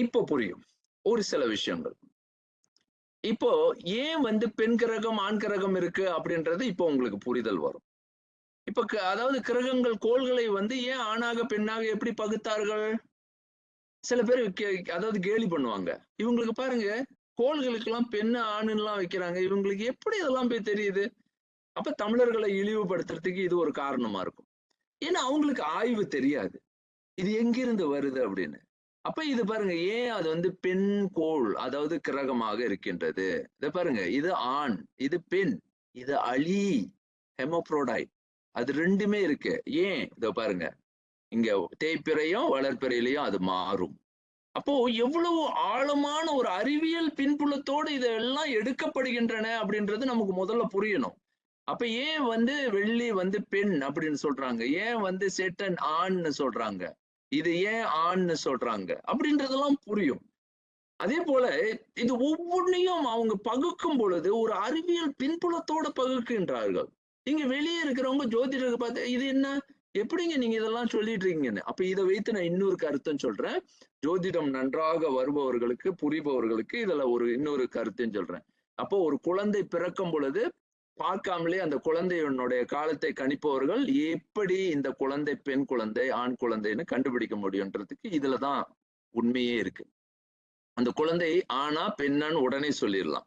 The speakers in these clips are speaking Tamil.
இப்போ புரியும். ஒரு சில விஷயங்கள். இப்போ ஏன் வந்து பெண் கிரகம் ஆண் கிரகம் இருக்கு அப்படின்றது இப்போ உங்களுக்கு புரிதல் வரும். இப்ப க- அதாவது கிரகங்கள் கோள்களை வந்து ஏன் ஆணாக பெண்ணாக எப்படி பகுத்தார்கள்? சில பேர் கே- அதாவது கேலி பண்ணுவாங்க. இவங்களுக்கு பாருங்க கோள்களுக்கு எல்லாம் பெண்ணு ஆணுன்னு எல்லாம் வைக்கிறாங்க. இவங்களுக்கு எப்படி இதெல்லாம் போய் தெரியுது? அப்ப தமிழர்களை இழிவுபடுத்துறதுக்கு இது ஒரு காரணமா இருக்கும். ஏன்னா அவங்களுக்கு ஆய்வு தெரியாது. இது எங்கிருந்து வருது அப்படின்னு. அப்ப இது பாருங்க ஏன் அது வந்து பெண் கோள் அதாவது கிரகமாக இருக்கின்றது? இத பாருங்க இது ஆண் இது பெண் இது அலி ஹெமோப்ரோடாய் அது ரெண்டுமே இருக்கு. ஏன்? இத பாருங்க இங்க தேய்ப்பிறையும் வளர்ப்பிறையிலையும் அது மாறும். அப்போ எவ்வளவு ஆழமான ஒரு அறிவியல் பின்புலத்தோடு இதெல்லாம் எடுக்கப்படுகின்றன அப்படின்றது நமக்கு முதல்ல புரியணும். அப்ப ஏன் வந்து வெள்ளி வந்து பெண் அப்படின்னு சொல்றாங்க? ஏன் வந்து செட்டன் ஆண்னு சொல்றாங்க? இது ஏன் ஆண்னு சொல்றாங்க? அப்படின்றதெல்லாம் புரியும். அதே போல இது ஒவ்வொன்றையும் அவங்க பகுக்கும் பொழுது ஒரு அறிவியல் பின்புலத்தோட பகுக்கின்றார்கள். இங்க வெளியே இருக்கிறவங்க ஜோதிடருக்கு பார்த்து இது என்ன? எப்படிங்க நீங்க இதெல்லாம் சொல்லிட்டு இருக்கீங்கன்னு அப்ப இதை வைத்து நான் இன்னொரு கருத்தும் சொல்றேன். ஜோதிடம் நன்றாக வருபவர்களுக்கு புரிபவர்களுக்கு இதுல ஒரு இன்னொரு கருத்துன்னு சொல்றேன். அப்போ ஒரு குழந்தை பிறக்கும் பொழுது பார்க்காமலே அந்த குழந்தையினுடைய காலத்தை கணிப்பவர்கள் எப்படி இந்த குழந்தை பெண் குழந்தை ஆண் குழந்தைன்னு கண்டுபிடிக்க முடியுன்றதுக்கு இதுலதான் உண்மையே இருக்கு. அந்த குழந்தை ஆனா பெண்ணான்னு உடனே சொல்லிடலாம்.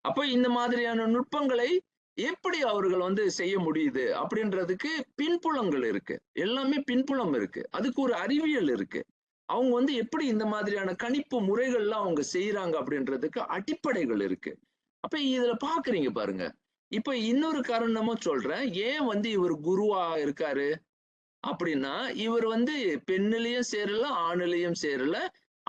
அப்ப இந்த மாதிரியான நுட்பங்களை எப்படி அவர்கள் வந்து செய்ய முடியுது அப்படின்றதுக்கு பின்புலங்கள் இருக்கு. எல்லாமே பின்புலம் இருக்கு. அதுக்கு ஒரு அறிவியல் இருக்கு. அவங்க வந்து எப்படி இந்த மாதிரியான கணிப்பு முறைகள்லாம் அவங்க செய்யறாங்க அப்படின்றதுக்கு அடிப்படைகள் இருக்கு. அப்ப இதுல பாக்குறீங்க பாருங்க. இப்ப இன்னொரு காரணமும் சொல்றேன். ஏன் வந்து இவர் குருவா இருக்காரு? அப்படின்னா இவர் வந்து பெண்ணிலையும் சேரல ஆணிலையும் சேரல.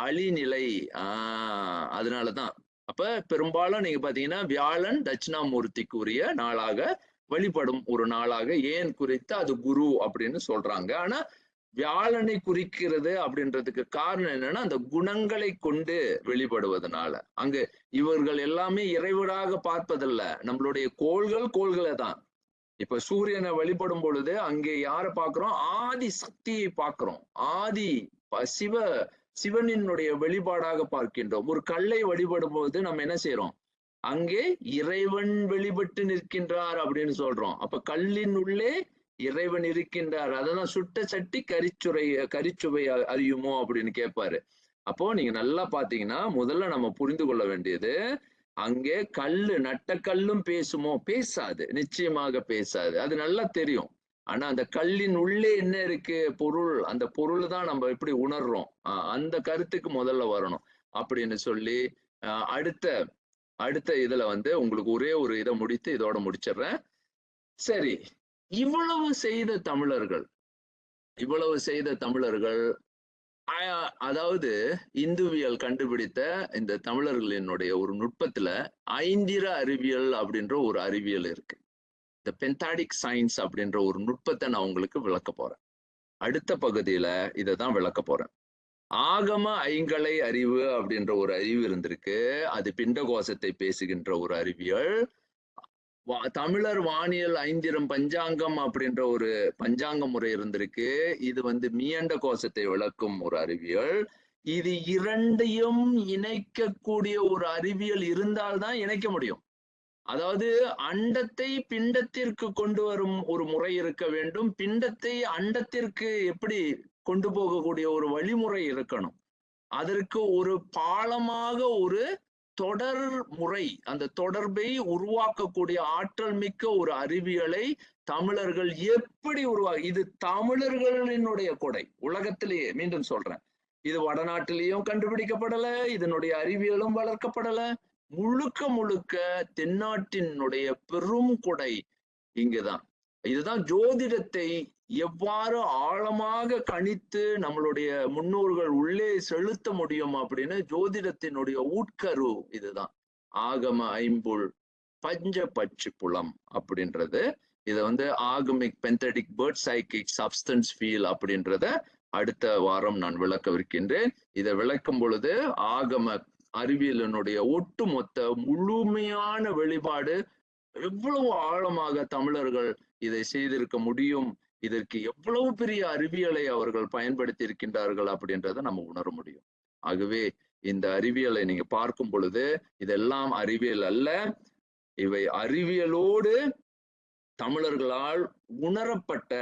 அழிநிலை. ஆஹ் அதனாலதான். அப்ப பெரும்பாலும் நீங்க பாத்தீங்கன்னா வியாழன் தட்சிணாமூர்த்திக்குரிய நாளாக வழிபடும் ஒரு நாளாக ஏன் குறித்து அது குரு அப்படின்னு சொல்றாங்க. ஆனா வியாழனை குறிக்கிறது அப்படின்றதுக்கு காரணம் என்னன்னா அந்த குணங்களை கொண்டு வெளிப்படுவதனால. அங்கு இவர்கள் எல்லாமே இறைவனாக பார்ப்பதல்ல. நம்மளுடைய கோள்கள் கோள்களை தான். இப்ப சூரியனை வழிபடும் பொழுது அங்கே யாரை பார்க்கிறோம்? ஆதி சக்தியை பார்க்கிறோம். ஆதி ப- சிவ சிவனினுடைய வெளிப்பாடாக பார்க்கின்றோம். ஒரு கல்லை வழிபடும் போது நம்ம என்ன செய்யறோம் அங்கே இறைவன் வெளிப்பட்டு நிற்கின்றார் அப்படின்னு சொல்றோம். அப்ப கல்லின் உள்ளே இறைவன் இருக்கின்றார். அதெல்லாம் சுட்ட சட்டி கரிச்சுரை கரிச்சுவை அறியுமோ அப்படின்னு கேட்பாரு அப்போ நீங்க நல்லா பாத்தீங்கன்னா முதல்ல நம்ம புரிந்து கொள்ள வேண்டியது அங்கே கல்லு நட்ட கல்லும் பேசுமோ? பேசாது. நிச்சயமாக பேசாது. அது நல்லா தெரியும். ஆனா அந்த கல்லின் உள்ளே என்ன இருக்கு? பொருள். அந்த பொருள் தான் நம்ம எப்படி உணர்றோம். அந்த கருத்துக்கு முதல்ல வரணும். அப்படின்னு சொல்லி அடுத்த அடுத்த இதுல வந்து உங்களுக்கு ஒரே ஒரு இதை முடித்து இதோட முடிச்சிடுறேன். சரி. இவ்வளவு செய்த தமிழர்கள் இவ்வளவு செய்த தமிழர்கள் அதாவது இந்துவியல் கண்டுபிடித்த இந்த தமிழர்களினுடைய ஒரு நுட்பத்துல ஐந்திர அறிவியல் அப்படின்ற ஒரு அறிவியல் இருக்கு. இந்த பென்தாடிக் சயின்ஸ் அப்படின்ற ஒரு நுட்பத்தை நான் உங்களுக்கு விளக்க போறேன். அடுத்த பகுதியில இதை தான் விளக்க போறேன். ஆகம ஐங்கலை அறிவு அப்படின்ற ஒரு அறிவு இருந்திருக்கு. அது பிண்டகோசத்தை பேசுகின்ற ஒரு அறிவியல். தமிழர் வானியல் ஐந்திரம் பஞ்சாங்கம் அப்படின்ற ஒரு பஞ்சாங்க முறை இருந்திருக்கு. இது வந்து மியண்ட கோஷத்தை விளக்கும் ஒரு அறிவியல். இது இரண்டையும் இணைக்கக்கூடிய ஒரு அறிவியல் இருந்தால்தான் இணைக்க முடியும். அதாவது அண்டத்தை பிண்டத்திற்கு கொண்டு வரும் ஒரு முறை இருக்க வேண்டும். பிண்டத்தை அண்டத்திற்கு எப்படி கொண்டு போகக்கூடிய ஒரு வழிமுறை இருக்கணும். அதற்கு ஒரு பாலமாக ஒரு தொடர் முறை அந்த தொடர்பை உருவாக்கக்கூடிய ஆற்றல் மிக்க ஒரு அறிவியலை தமிழர்கள் எப்படி உருவா இது தமிழர்களினுடைய கொடை. உலகத்திலேயே மீண்டும் சொல்றேன். இது வடநாட்டிலேயும் கண்டுபிடிக்கப்படல இதனுடைய அறிவியலும் வளர்க்கப்படல. முழுக்க முழுக்க தென்னாட்டினுடைய பெரும் கொடை இங்குதான். இதுதான் ஜோதிடத்தை எவ்வாறு ஆழமாக கணித்து நம்மளுடைய முன்னோர்கள் உள்ளே செலுத்த முடியும் அப்படின்னு ஜோதிடத்தினுடைய உட்கரு இதுதான். ஆகம ஐம்புல் பஞ்ச பட்சி புலம் அப்படின்றது. இதை வந்து ஆகமிக் பென்தடிக் பேர்ட் சைக்கிக் சப்ஸ்டன்ஸ் ஃபீல் அப்படின்றத அடுத்த வாரம் நான் விளக்கவிருக்கின்றேன். இதை விளக்கும் பொழுது ஆகம அறிவியலினுடைய ஒட்டுமொத்த முழுமையான வெளிப்பாடு எவ்வளவு ஆழமாக தமிழர்கள் இதை செய்திருக்க முடியும்? இதற்கு எவ்வளவு பெரிய அறிவியலை அவர்கள் பயன்படுத்தி இருக்கின்றார்கள் அப்படின்றத நம்ம உணர முடியும். ஆகவே இந்த அறிவியலை நீங்க பார்க்கும் பொழுது இதெல்லாம் அறிவியல் அல்ல. இவை அறிவியலோடு தமிழர்களால் உணரப்பட்ட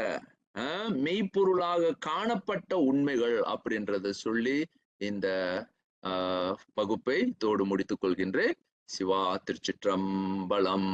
அஹ், மெய்ப்பொருளாக காணப்பட்ட உண்மைகள் அப்படின்றத சொல்லி இந்த ஆஹ், தோடு முடித்துக் கொள்கின்றேன். சிவா திருச்சிற்றம்பலம்.